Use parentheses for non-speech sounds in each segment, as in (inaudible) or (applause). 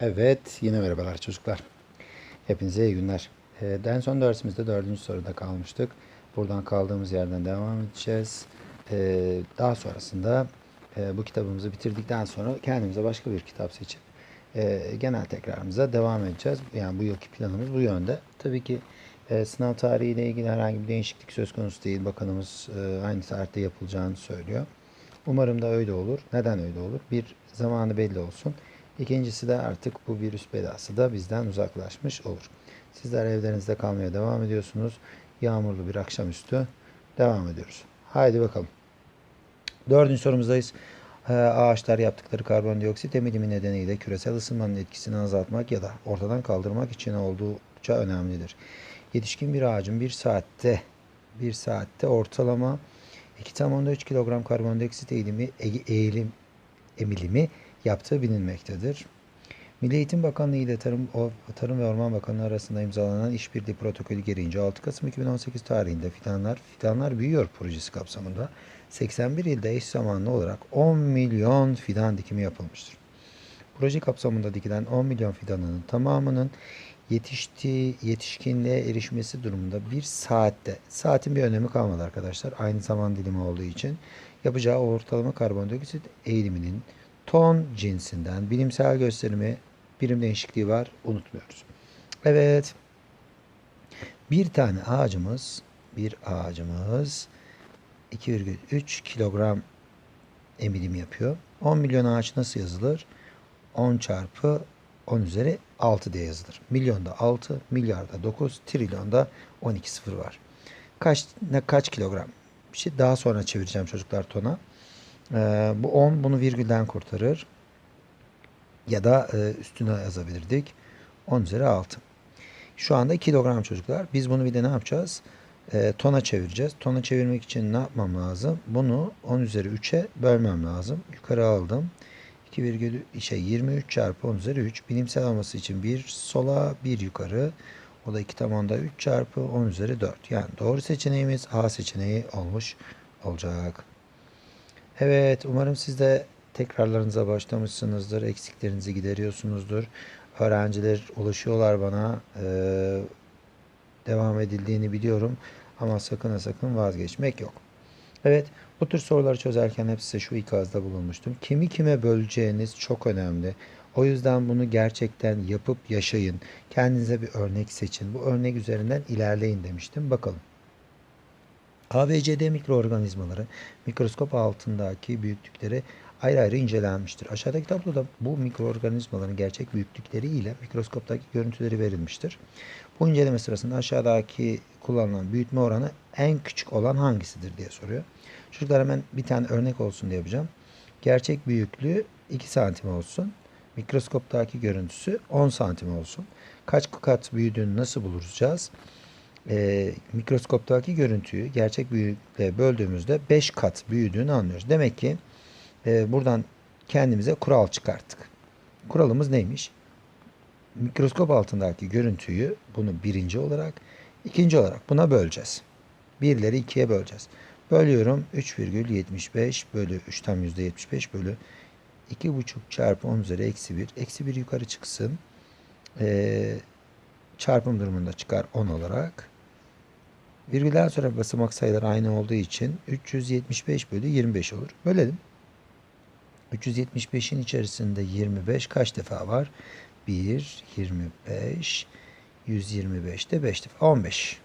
Evet, yine merhabalar çocuklar. Hepinize iyi günler. Ee, En son dersimizde dördüncü soruda kalmıştık. Buradan kaldığımız yerden devam edeceğiz. Ee, Daha sonrasında e, bu kitabımızı bitirdikten sonra kendimize başka bir kitap seçip e, genel tekrarımıza devam edeceğiz. Yani bu yılki planımız bu yönde. Tabii ki e, sınav tarihiyle ilgili herhangi bir değişiklik söz konusu değil. Bakanımız aynı tarihte yapılacağını söylüyor. Umarım da öyle olur. Neden öyle olur? Bir zamanı belli olsun. İkincisi de artık bu virüs belası da bizden uzaklaşmış olur. Sizler evlerinizde kalmaya devam ediyorsunuz. Yağmurlu bir akşamüstü devam ediyoruz. Haydi bakalım. Dördüncü sorumuzdayız. Ee, Ağaçlar yaptıkları karbondioksit emilimi nedeniyle küresel ısınmanın etkisini azaltmak ya da ortadan kaldırmak için oldukça önemlidir. Yetişkin bir ağacın bir saatte bir saatte ortalama 2,3 kilogram karbondioksit eğilimi, eğilim, emilimi yaptığı bilinmektedir. Milli Eğitim Bakanlığı ile Tarım, Tarım ve Orman Bakanlığı arasında imzalanan işbirliği protokolü gereğince 6 Kasım 2018 tarihinde Fidanlar, Fidanlar Büyüyor projesi kapsamında 81 ilde eş zamanlı olarak 10 milyon fidan dikimi yapılmıştır. Proje kapsamında dikilen 10 milyon fidanının tamamının yetiştiği yetişkinliğe erişmesi durumunda bir saatte, saatin bir önemi kalmadı arkadaşlar. Aynı zaman dilimi olduğu için yapacağı ortalama karbondioksit eğiliminin ton cinsinden bilimsel gösterimi birim değişikliği var unutmuyoruz. Evet. Bir tane ağacımız bir ağacımız 2,3 kilogram emilim yapıyor. 10 milyon ağaç nasıl yazılır? 10 çarpı 10 üzeri 6 diye yazılır. Milyonda 6, milyarda 9, trilyonda 12 sıfır var. Kaç ne kaç kilogram? Bir şey daha sonra çevireceğim çocuklar tona. Ee, bu 10 bunu virgülden kurtarır. Ya da e, üstüne yazabilirdik. 10 üzeri 6. Şu anda kilogram çocuklar. Biz bunu bir de ne yapacağız? E, tona çevireceğiz. Tona çevirmek için ne yapmam lazım? Bunu 10 üzeri 3'e bölmem lazım. Yukarı aldım. 2 virgül şey 23 çarpı 10 üzeri 3. Bilimsel olması için bir sola bir yukarı. O da 2 tamamda 3 çarpı 10 üzeri 4. Yani doğru seçeneğimiz A seçeneği olmuş olacak. Evet, umarım siz de tekrarlarınıza başlamışsınızdır, eksiklerinizi gideriyorsunuzdur. Öğrenciler ulaşıyorlar bana, eee, devam edildiğini biliyorum ama sakın sakın vazgeçmek yok. Evet, bu tür soruları çözerken hep size şu ikazda bulunmuştum. Kimi kime böleceğiniz çok önemli. O yüzden bunu gerçekten yapıp yaşayın. Kendinize bir örnek seçin. Bu örnek üzerinden ilerleyin demiştim. Bakalım. ABCD mikroorganizmaları mikroskop altındaki büyüklükleri ayrı ayrı incelenmiştir. Aşağıdaki tabloda bu mikroorganizmaların gerçek büyüklükleri ile mikroskoptaki görüntüleri verilmiştir. Bu inceleme sırasında aşağıdaki kullanılan büyütme oranı en küçük olan hangisidir diye soruyor. Çocuklar hemen bir tane örnek olsun diye yapacağım. Gerçek büyüklüğü 2 santim olsun. Mikroskoptaki görüntüsü 10 santim olsun. Kaç kat büyüdüğünü nasıl bulacağız? E, mikroskoptaki görüntüyü gerçek büyüklüğe böldüğümüzde 5 kat büyüdüğünü anlıyoruz. Demek ki e, buradan kendimize kural çıkarttık. Kuralımız neymiş? Mikroskop altındaki görüntüyü bunu birinci olarak, ikinci olarak buna böleceğiz. Birleri ikiye böleceğiz. Bölüyorum 3,75 bölü 3 tam %75 bölü 2,5 çarpı 10 üzeri eksi 1. Eksi 1 yukarı çıksın. Ee, çarpım durumunda çıkar 10 olarak. Virgülden sonra basamak sayıları aynı olduğu için 375 bölü 25 olur. Bölelim. 375'in içerisinde 25 kaç defa var? 1, 25, 125 de 5 defa. 15.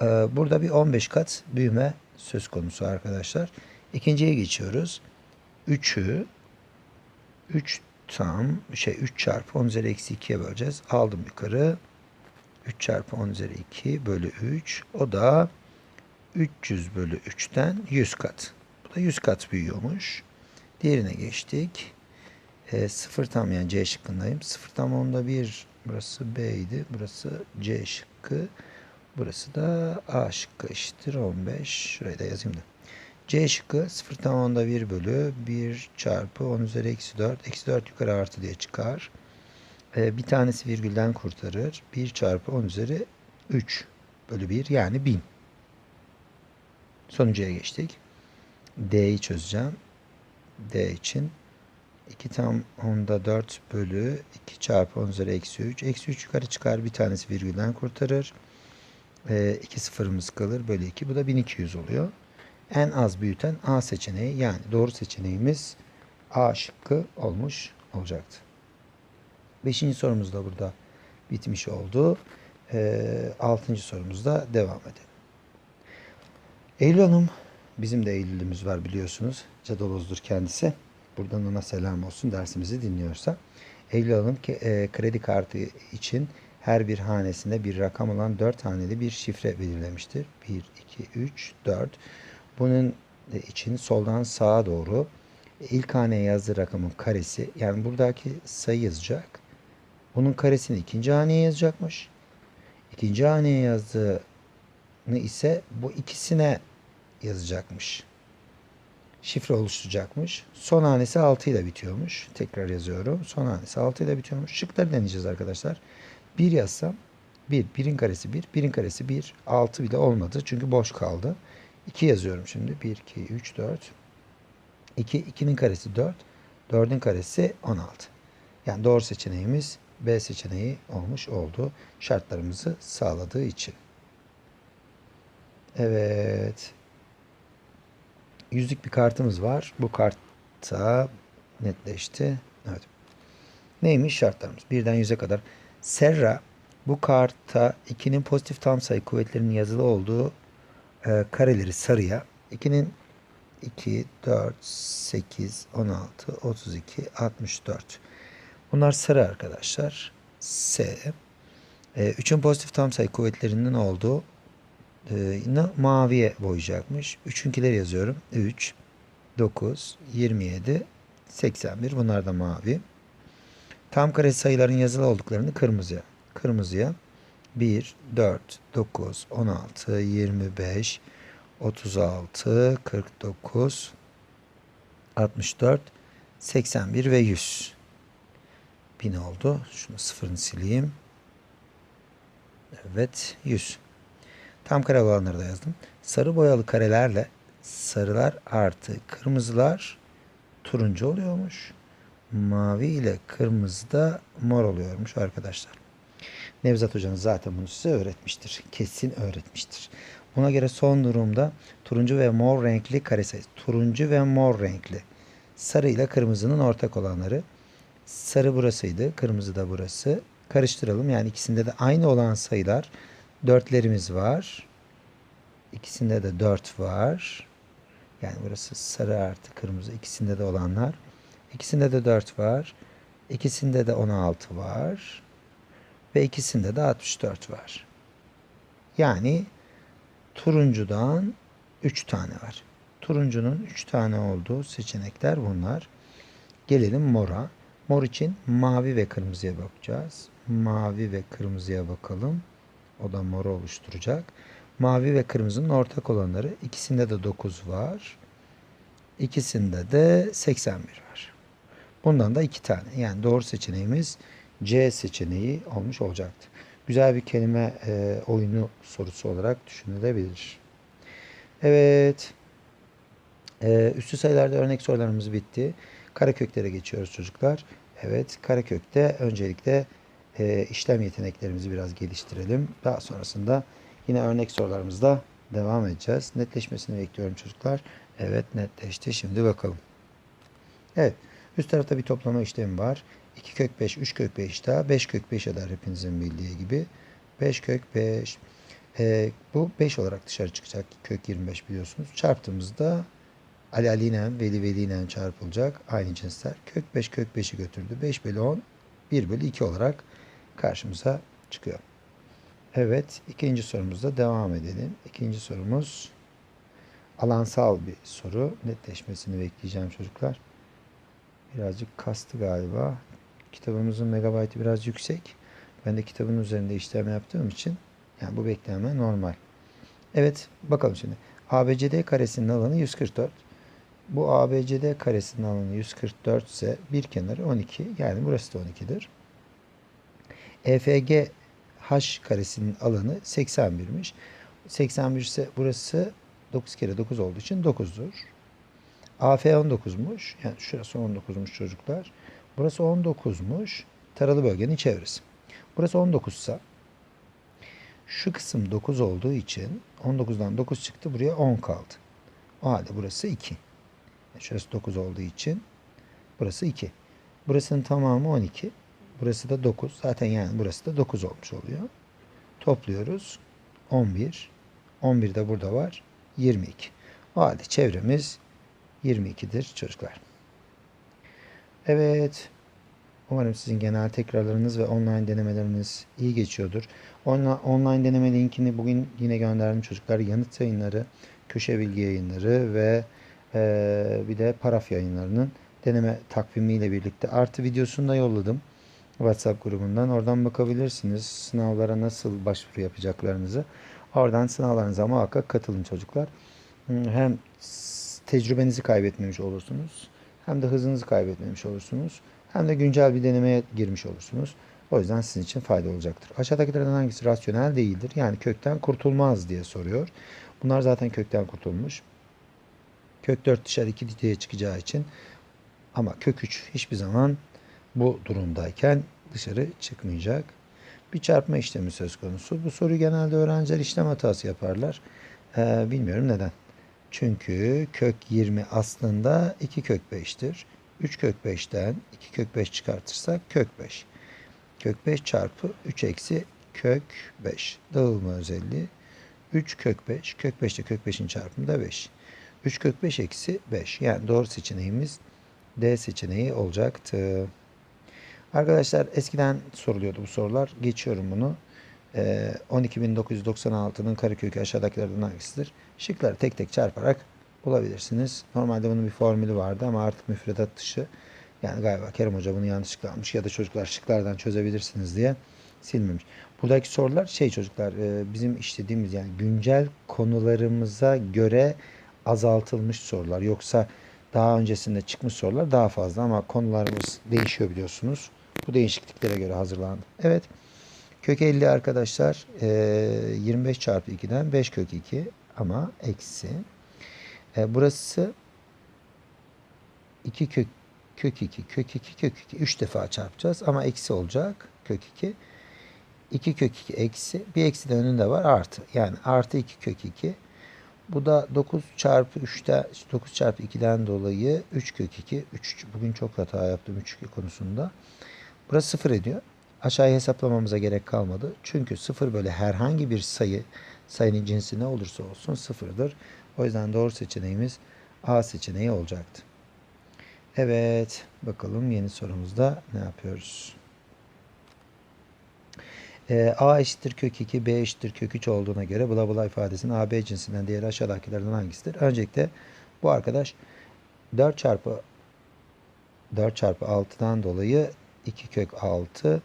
Ee, burada bir 15 kat büyüme söz konusu arkadaşlar. İkinciye geçiyoruz. 3'ü 3 tam şey 3 çarpı 10 üzeri eksi 2'ye böleceğiz. Aldım yukarı. 3 çarpı 10 üzeri 2 bölü 3. O da 300 bölü 3'ten 100 kat. Bu da 100 kat büyüyormuş. Diğerine geçtik. E, 0 tam yani C şıkkındayım. 0 tam onda 1. Burası B idi. Burası C şıkkı. Burası da A şıkkı eşittir 15. Şurayı da yazayım da. C şıkkı 0 tam onda 1 bölü 1 çarpı 10 üzeri eksi 4. Eksi 4 yukarı artı diye çıkar. Ee, bir tanesi virgülden kurtarır. 1 çarpı 10 üzeri 3 bölü 1 yani 1000. Sonuncuya geçtik. D'yi çözeceğim. D için 2 tam onda 4 bölü 2 çarpı 10 üzeri eksi 3. Eksi 3 yukarı çıkar. Bir tanesi virgülden kurtarır. E, 2 sıfırımız kalır. Bölü 2. Bu da 1200 oluyor. En az büyüten A seçeneği yani doğru seçeneğimiz A şıkkı olmuş olacaktı. Beşinci sorumuz da burada bitmiş oldu. E, altıncı sorumuzda devam edelim. Eylül Hanım, bizim de Eylül'ümüz var biliyorsunuz. Cadaloz'dur kendisi. Buradan ona selam olsun dersimizi dinliyorsa. Eylül Hanım e, kredi kartı için her bir hanesinde bir rakam olan 4 haneli bir şifre belirlemiştir. 1, 2, 3, 4. Bunun için soldan sağa doğru ilk haneye yazdığı rakamın karesi yani buradaki sayı yazacak. Bunun karesini ikinci haneye yazacakmış. İkinci haneye yazdığını ise bu ikisine yazacakmış. Şifre oluşturacakmış. Son hanesi 6 ile bitiyormuş. Tekrar yazıyorum. Son hanesi 6 ile bitiyormuş. Şıkları deneyeceğiz arkadaşlar. 1 yazsam 1. 1'in karesi 1. 1'in karesi 1. 6 bile olmadı. Çünkü boş kaldı. 2 yazıyorum şimdi. 1, 2, 3, 4. 2. 2'nin karesi 4. 4'ün karesi 16. Yani doğru seçeneğimiz B seçeneği olmuş oldu. Şartlarımızı sağladığı için. Evet. Yüzlük bir kartımız var. Bu kartta netleşti. Evet. Neymiş şartlarımız? Birden yüze kadar. Serra bu kartta 2'nin pozitif tam sayı kuvvetlerinin yazılı olduğu e, kareleri sarıya 2'nin 2, 4, 8, 16, 32, 64. Bunlar sarı arkadaşlar. S. E, 3'ün pozitif tam sayı kuvvetlerinin olduğu e, maviye boyayacakmış. Üçünkileri yazıyorum. 3, 9, 27, 81. Bunlar da mavi. Tam kare sayıların yazılı olduklarını kırmızıya. Kırmızıya 1, 4, 9, 16, 25, 36, 49, 64, 81 ve 100. 1000 oldu. Şunu sıfırını sileyim. Evet 100. Tam kare olanları da yazdım. Sarı boyalı karelerle sarılar artı kırmızılar turuncu oluyormuş. Mavi ile kırmızı da mor oluyormuş arkadaşlar. Nevzat hocanız zaten bunu size öğretmiştir. Kesin öğretmiştir. Buna göre son durumda turuncu ve mor renkli kare sayısı. Turuncu ve mor renkli. Sarı ile kırmızının ortak olanları. Sarı burasıydı. Kırmızı da burası. Karıştıralım. Yani ikisinde de aynı olan sayılar. Dörtlerimiz var. İkisinde de dört var. Yani burası sarı artı kırmızı. ikisinde de olanlar. İkisinde de 4 var. İkisinde de 16 var. Ve ikisinde de 64 var. Yani turuncudan 3 tane var. Turuncunun 3 tane olduğu seçenekler bunlar. Gelelim mora. Mor için mavi ve kırmızıya bakacağız. Mavi ve kırmızıya bakalım. O da moru oluşturacak. Mavi ve kırmızının ortak olanları ikisinde de 9 var. İkisinde de 81 var. Bundan da iki tane. Yani doğru seçeneğimiz C seçeneği olmuş olacaktı. Güzel bir kelime e, oyunu sorusu olarak düşünülebilir. Evet. E, üstü sayılarda örnek sorularımız bitti. Karaköklere geçiyoruz çocuklar. Evet. Karakökte öncelikle e, işlem yeteneklerimizi biraz geliştirelim. Daha sonrasında yine örnek sorularımızda devam edeceğiz. Netleşmesini bekliyorum çocuklar. Evet netleşti. Şimdi bakalım. Evet. Üst tarafta bir toplama işlemi var. 2 kök 5, 3 kök 5 daha 5 kök 5 eder hepinizin bildiği gibi. 5 kök 5. Ee, bu 5 olarak dışarı çıkacak. Kök 25 biliyorsunuz. Çarptığımızda Ali Ali'yle Veli Veli'yle çarpılacak. Aynı cinsler. Kök 5 kök 5'i götürdü. 5 bölü 10 1 bölü 2 olarak karşımıza çıkıyor. Evet. ikinci sorumuzda devam edelim. İkinci sorumuz alansal bir soru. Netleşmesini bekleyeceğim çocuklar. Birazcık kastı galiba. Kitabımızın megabaytı biraz yüksek. Ben de kitabın üzerinde işlem yaptığım için yani bu bekleme normal. Evet bakalım şimdi. ABCD karesinin alanı 144. Bu ABCD karesinin alanı 144 ise bir kenarı 12. Yani burası da 12'dir. EFG H karesinin alanı 81'miş. 81 ise burası 9 kere 9 olduğu için 9'dur. AF 19'muş. Yani şurası 19'muş çocuklar. Burası 19'muş. Taralı bölgenin çevresi. Burası 19 ise şu kısım 9 olduğu için 19'dan 9 çıktı. Buraya 10 kaldı. O halde burası 2. Şurası 9 olduğu için burası 2. Burasının tamamı 12. Burası da 9. Zaten yani burası da 9 olmuş oluyor. Topluyoruz. 11. 11 de burada var. 22. O halde çevremiz 22'dir çocuklar. Evet. Umarım sizin genel tekrarlarınız ve online denemeleriniz iyi geçiyordur. Online, deneme linkini bugün yine gönderdim çocuklar. Yanıt yayınları, köşe bilgi yayınları ve e, bir de paraf yayınlarının deneme takvimiyle birlikte artı videosunu da yolladım. WhatsApp grubundan. Oradan bakabilirsiniz. Sınavlara nasıl başvuru yapacaklarınızı. Oradan sınavlarınıza muhakkak katılın çocuklar. Hem tecrübenizi kaybetmemiş olursunuz. Hem de hızınızı kaybetmemiş olursunuz. Hem de güncel bir denemeye girmiş olursunuz. O yüzden sizin için fayda olacaktır. Aşağıdakilerden hangisi rasyonel değildir? Yani kökten kurtulmaz diye soruyor. Bunlar zaten kökten kurtulmuş. Kök 4 dışarı 2 diye çıkacağı için ama kök 3 hiçbir zaman bu durumdayken dışarı çıkmayacak. Bir çarpma işlemi söz konusu. Bu soruyu genelde öğrenciler işlem hatası yaparlar. Ee, bilmiyorum neden. Çünkü kök 20 aslında 2 kök 5'tir. 3 kök 5'ten 2 kök 5 çıkartırsak kök 5. Kök 5 çarpı 3 eksi kök 5. Dağılma özelliği. 3 kök 5. Kök 5 ile kök 5'in çarpımı da 5. 3 kök 5 eksi 5. Yani doğru seçeneğimiz D seçeneği olacaktı. Arkadaşlar eskiden soruluyordu bu sorular. Geçiyorum bunu. Ee, 12.996'nın karekökü aşağıdakilerden hangisidir? Şıkları tek tek çarparak bulabilirsiniz. Normalde bunun bir formülü vardı ama artık müfredat dışı. Yani galiba Kerem Hoca bunu yanlışlıkla almış ya da çocuklar şıklardan çözebilirsiniz diye silmemiş. Buradaki sorular şey çocuklar e, bizim işlediğimiz yani güncel konularımıza göre azaltılmış sorular. Yoksa daha öncesinde çıkmış sorular daha fazla ama konularımız değişiyor biliyorsunuz. Bu değişikliklere göre hazırlandı. Evet. Kök 50 arkadaşlar 25 çarpı 2'den 5 kök 2 ama eksi. Burası 2 kök kök 2 kök 2 kök 2 3 defa çarpacağız ama eksi olacak kök 2. 2 kök 2 eksi bir eksi de önünde var artı. Yani artı 2 kök 2 bu da 9 çarpı 3'te 9 çarpı 2'den dolayı 3 kök 2. 3 bugün çok hata yaptım 3 konusunda. Burası 0 ediyor. Aşağıya hesaplamamıza gerek kalmadı. Çünkü 0 böyle herhangi bir sayı sayının cinsi ne olursa olsun sıfırdır. O yüzden doğru seçeneğimiz A seçeneği olacaktı. Evet, bakalım yeni sorumuzda ne yapıyoruz? E, A eşittir kök 2, B eşittir kök 3 olduğuna göre bla bla ifadesinin AB cinsinden diğeri aşağıdakilerden hangisidir? Öncelikle bu arkadaş 4 çarpı 4 çarpı 6'dan dolayı 2 kök 6.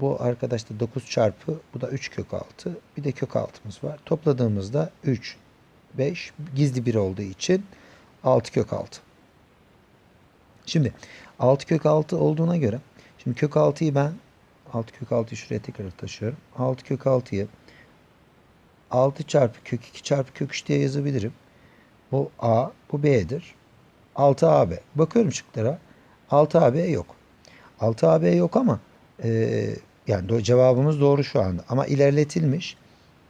Bu arkadaş da 9 çarpı bu da 3 kök 6. Bir de kök 6'mız var. Topladığımızda 3, 5 gizli bir olduğu için 6 kök 6. Şimdi 6 kök 6 olduğuna göre şimdi kök 6'yı ben 6 kök 6'yı şuraya tekrar taşıyorum. 6 kök 6'yı 6 çarpı kök 2 çarpı kök 3 diye yazabilirim. Bu A, bu B'dir. 6AB. Bakıyorum şıklara. 6AB yok. 6AB yok ama e, yani cevabımız doğru şu anda. Ama ilerletilmiş.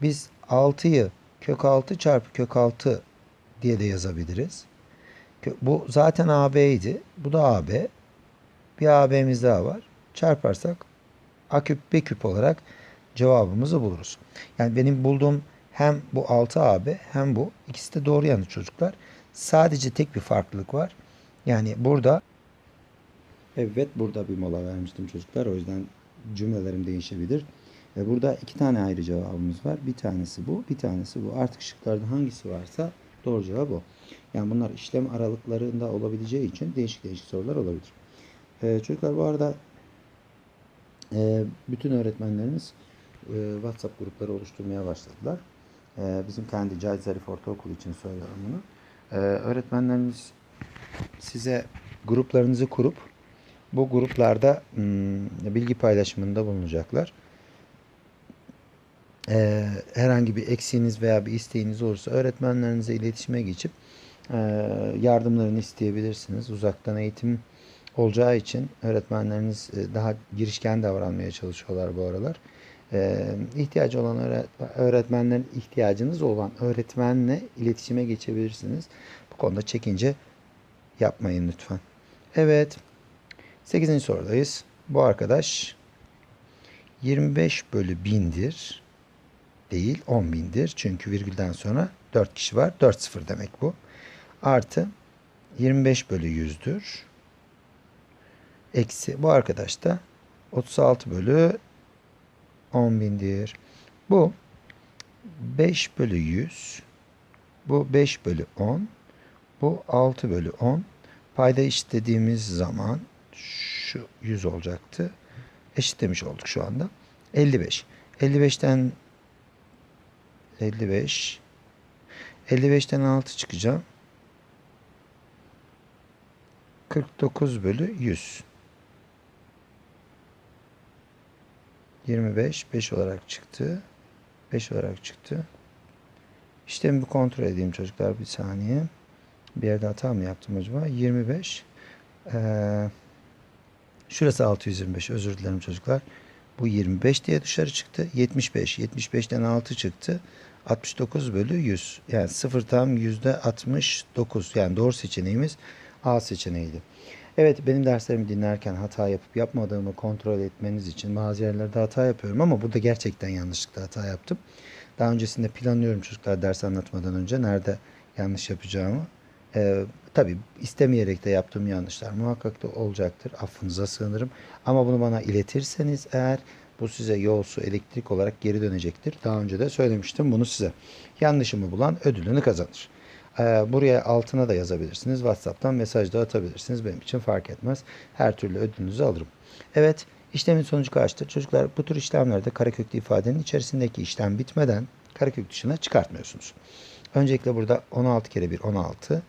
Biz 6'yı kök 6 çarpı kök 6 diye de yazabiliriz. Bu zaten AB idi. Bu da AB. Bir AB'miz daha var. Çarparsak A küp B küp olarak cevabımızı buluruz. Yani benim bulduğum hem bu 6AB hem bu. ikisi de doğru yanıt çocuklar. Sadece tek bir farklılık var. Yani burada Evet burada bir mola vermiştim çocuklar. O yüzden cümlelerim değişebilir. Ve burada iki tane ayrı cevabımız var. Bir tanesi bu, bir tanesi bu. Artık şıklarda hangisi varsa doğru cevap o. Yani bunlar işlem aralıklarında olabileceği için değişik değişik sorular olabilir. Ee, çocuklar bu arada e, bütün öğretmenlerimiz e, WhatsApp grupları oluşturmaya başladılar. E, bizim kendi Cahit Zarif Ortaokulu için söylüyorum bunu. E, öğretmenlerimiz size gruplarınızı kurup bu gruplarda hmm, bilgi paylaşımında bulunacaklar. Ee, herhangi bir eksiğiniz veya bir isteğiniz olursa öğretmenlerinize iletişime geçip e, yardımlarını isteyebilirsiniz. Uzaktan eğitim olacağı için öğretmenleriniz e, daha girişken davranmaya çalışıyorlar bu aralar. E, ihtiyacı olan öğret- öğretmenlerin ihtiyacınız olan öğretmenle iletişime geçebilirsiniz. Bu konuda çekince yapmayın lütfen. Evet. 8. sorudayız. Bu arkadaş 25 bölü 1000'dir. Değil 10 bindir. Çünkü virgülden sonra 4 kişi var. 4 sıfır demek bu. Artı 25 bölü 100'dür. Eksi bu arkadaş da 36 bölü 10 bindir. Bu 5 bölü 100. Bu 5 bölü 10. Bu 6 bölü 10. Payda eşitlediğimiz zaman şu 100 olacaktı. Eşitlemiş olduk şu anda. 55. 55'ten 55. 55'ten 6 çıkacağım. 49 bölü 100. 25 5 olarak çıktı. 5 olarak çıktı. İşlemi bir kontrol edeyim çocuklar bir saniye. Bir yerde hata mı yaptım acaba? 25. Ee, şurası 625 özür dilerim çocuklar. Bu 25 diye dışarı çıktı. 75. 75'ten 6 çıktı. 69 bölü 100. Yani 0 tam yüzde 69. Yani doğru seçeneğimiz A seçeneğiydi. Evet benim derslerimi dinlerken hata yapıp yapmadığımı kontrol etmeniz için bazı yerlerde hata yapıyorum ama burada gerçekten yanlışlıkla hata yaptım. Daha öncesinde planlıyorum çocuklar ders anlatmadan önce nerede yanlış yapacağımı. Ee, tabii istemeyerek de yaptığım yanlışlar muhakkak da olacaktır. Affınıza sığınırım. Ama bunu bana iletirseniz eğer bu size yol, su, elektrik olarak geri dönecektir. Daha önce de söylemiştim bunu size. Yanlışımı bulan ödülünü kazanır. Ee, buraya altına da yazabilirsiniz. WhatsApp'tan mesaj da atabilirsiniz. Benim için fark etmez. Her türlü ödülünüzü alırım. Evet, işlemin sonucu kaçtır? Çocuklar bu tür işlemlerde kareköklü ifadenin içerisindeki işlem bitmeden karekök dışına çıkartmıyorsunuz. Öncelikle burada 16 kere 1 16.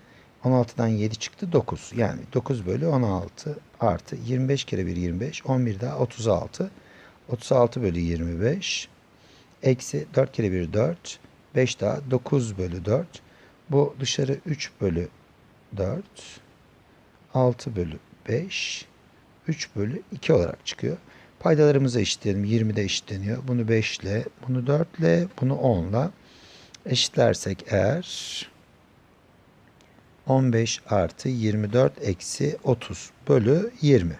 16'dan 7 çıktı 9. Yani 9 bölü 16 artı 25 kere 1 25. 11 daha 36. 36 bölü 25. Eksi 4 kere 1 4. 5 daha 9 bölü 4. Bu dışarı 3 bölü 4. 6 bölü 5. 3 bölü 2 olarak çıkıyor. Paydalarımızı eşitleyelim. 20 de eşitleniyor. Bunu 5 ile, bunu 4 ile, bunu 10 ile eşitlersek eğer 15 artı 24 eksi 30 bölü 20.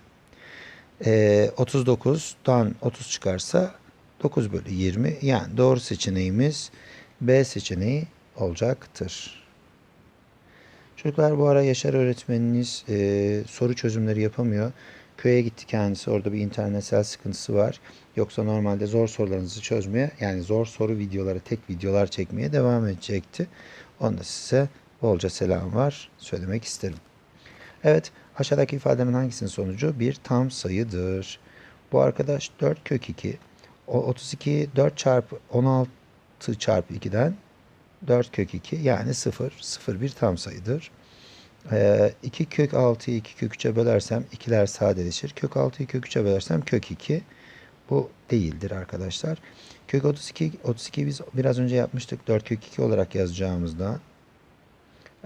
Ee, 39'dan 30 çıkarsa 9 bölü 20. Yani doğru seçeneğimiz B seçeneği olacaktır. Çocuklar bu ara Yaşar öğretmeniniz e, soru çözümleri yapamıyor. Köye gitti kendisi. Orada bir internetsel sıkıntısı var. Yoksa normalde zor sorularınızı çözmeye yani zor soru videoları, tek videolar çekmeye devam edecekti. Onda size bolca selam var. Söylemek isterim. Evet, aşağıdaki ifadenin hangisinin sonucu bir tam sayıdır? Bu arkadaş 4 kök 2. O 32 4 çarpı 16 çarpı 2'den 4 kök 2 yani 0. 0 bir tam sayıdır. Ee, 2 kök 6'yı 2 kök 3'e bölersem 2'ler sadeleşir. Kök 6'yı kök 3'e bölersem kök 2. Bu değildir arkadaşlar. Kök 32, 32 biz biraz önce yapmıştık. 4 kök 2 olarak yazacağımızda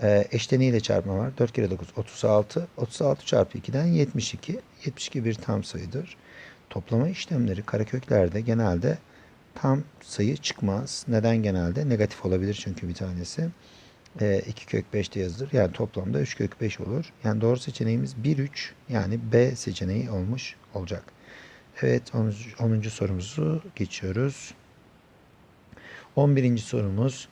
e, eşleniğiyle çarpma var. 4 kere 9 36. 36 çarpı 2'den 72. 72 bir tam sayıdır. Toplama işlemleri kareköklerde genelde tam sayı çıkmaz. Neden genelde? Negatif olabilir çünkü bir tanesi. E, 2 kök 5 de yazılır. Yani toplamda 3 kök 5 olur. Yani doğru seçeneğimiz 1 3 yani B seçeneği olmuş olacak. Evet 10. 10. sorumuzu geçiyoruz. 11. sorumuz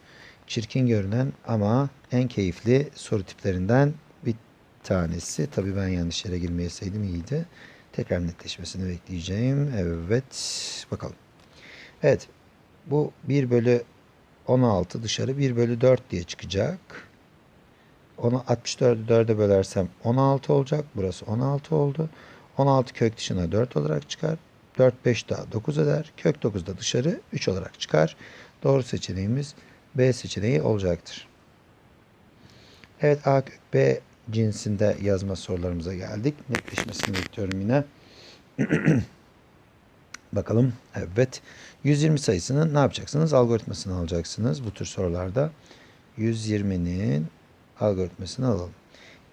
çirkin görünen ama en keyifli soru tiplerinden bir tanesi. Tabii ben yanlış yere girmeyeseydim iyiydi. Tekrar netleşmesini bekleyeceğim. Evet bakalım. Evet bu 1 bölü 16 dışarı 1 bölü 4 diye çıkacak. Onu 64'ü 4'e bölersem 16 olacak. Burası 16 oldu. 16 kök dışına 4 olarak çıkar. 4 5 daha 9 eder. Kök 9 da dışarı 3 olarak çıkar. Doğru seçeneğimiz B seçeneği olacaktır. Evet A kök B cinsinde yazma sorularımıza geldik. Netleşmesini bekliyorum yine. (clears throat) Bakalım. Evet. 120 sayısının ne yapacaksınız? Algoritmasını alacaksınız bu tür sorularda. 120'nin algoritmasını alalım.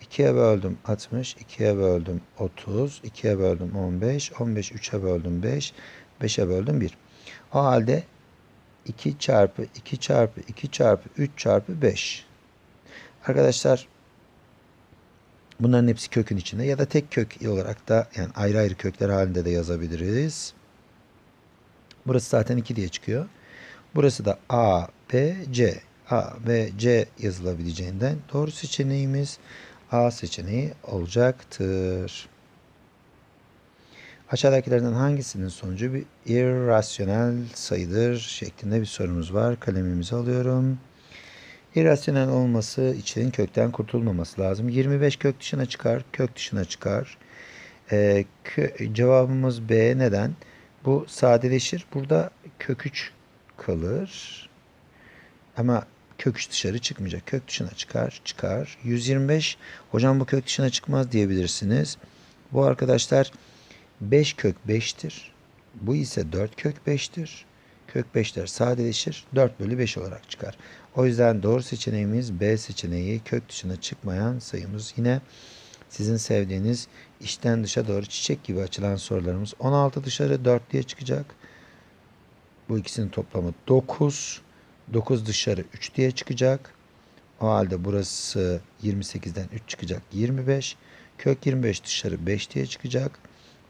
2'ye böldüm 60, 2'ye böldüm 30, 2'ye böldüm 15, 15 3'e böldüm 5, 5'e böldüm 1. O halde 2 çarpı 2 çarpı 2 çarpı 3 çarpı 5. Arkadaşlar bunların hepsi kökün içinde ya da tek kök olarak da yani ayrı ayrı kökler halinde de yazabiliriz. Burası zaten 2 diye çıkıyor. Burası da A, B, C. A ve C yazılabileceğinden doğru seçeneğimiz A seçeneği olacaktır. Aşağıdakilerden hangisinin sonucu bir irrasyonel sayıdır şeklinde bir sorumuz var. Kalemimizi alıyorum. İrrasyonel olması için kökten kurtulmaması lazım. 25 kök dışına çıkar, kök dışına çıkar. Ee, kö- cevabımız B. Neden? Bu sadeleşir. Burada kök 3 kalır. Ama kök 3 dışarı çıkmayacak. Kök dışına çıkar, çıkar. 125. Hocam bu kök dışına çıkmaz diyebilirsiniz. Bu arkadaşlar 5 kök 5'tir. Bu ise 4 kök 5'tir. Kök 5'ler sadeleşir. 4 bölü 5 olarak çıkar. O yüzden doğru seçeneğimiz B seçeneği. Kök dışına çıkmayan sayımız. Yine sizin sevdiğiniz içten dışa doğru çiçek gibi açılan sorularımız. 16 dışarı 4 diye çıkacak. Bu ikisinin toplamı 9. 9 dışarı 3 diye çıkacak. O halde burası 28'den 3 çıkacak 25. Kök 25 dışarı 5 diye çıkacak.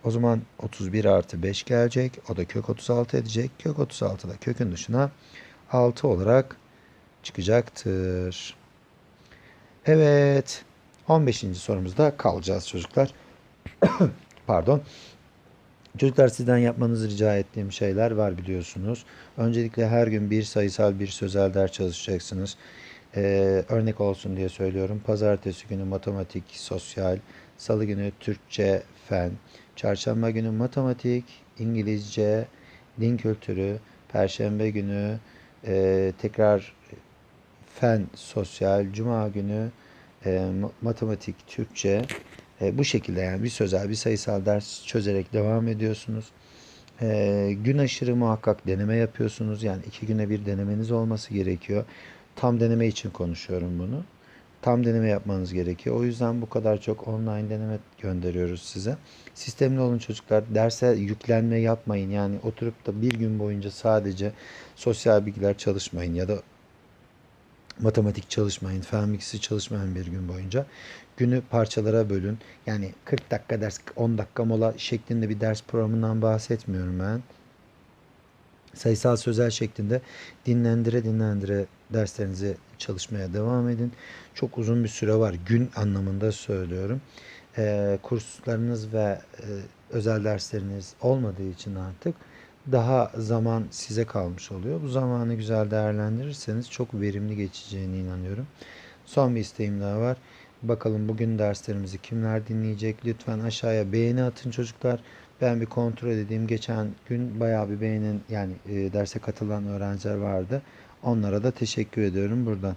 O zaman 31 artı 5 gelecek. O da kök 36 edecek. Kök 36 da kökün dışına 6 olarak çıkacaktır. Evet. 15. sorumuzda kalacağız çocuklar. (coughs) Pardon. Çocuklar sizden yapmanızı rica ettiğim şeyler var biliyorsunuz. Öncelikle her gün bir sayısal bir sözel ders çalışacaksınız. Ee, örnek olsun diye söylüyorum. Pazartesi günü matematik, sosyal, salı günü Türkçe, fen, çarşamba günü matematik, İngilizce, din kültürü, perşembe günü e, tekrar fen, sosyal, cuma günü e, ma- matematik, Türkçe, e, bu şekilde yani bir sözel, bir sayısal ders çözerek devam ediyorsunuz. E, gün aşırı muhakkak deneme yapıyorsunuz. Yani iki güne bir denemeniz olması gerekiyor. Tam deneme için konuşuyorum bunu. Tam deneme yapmanız gerekiyor. O yüzden bu kadar çok online deneme gönderiyoruz size. Sistemli olun çocuklar. Derse yüklenme yapmayın. Yani oturup da bir gün boyunca sadece sosyal bilgiler çalışmayın ya da matematik çalışmayın, fen bilgisi çalışmayın bir gün boyunca. Günü parçalara bölün. Yani 40 dakika ders, 10 dakika mola şeklinde bir ders programından bahsetmiyorum ben. Sayısal sözel şeklinde dinlendire dinlendire derslerinizi çalışmaya devam edin. Çok uzun bir süre var. Gün anlamında söylüyorum. Ee, kurslarınız ve e, özel dersleriniz olmadığı için artık daha zaman size kalmış oluyor. Bu zamanı güzel değerlendirirseniz çok verimli geçeceğine inanıyorum. Son bir isteğim daha var. Bakalım bugün derslerimizi kimler dinleyecek? Lütfen aşağıya beğeni atın çocuklar. Ben bir kontrol edeyim. Geçen gün bayağı bir beğenin yani e, derse katılan öğrenciler vardı. Onlara da teşekkür ediyorum buradan.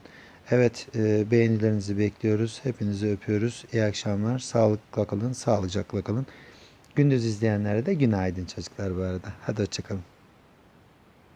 Evet e, beğenilerinizi bekliyoruz. Hepinizi öpüyoruz. İyi akşamlar. Sağlıkla kalın, sağlıcakla kalın. Gündüz izleyenlere de günaydın çocuklar bu arada. Hadi hoşçakalın.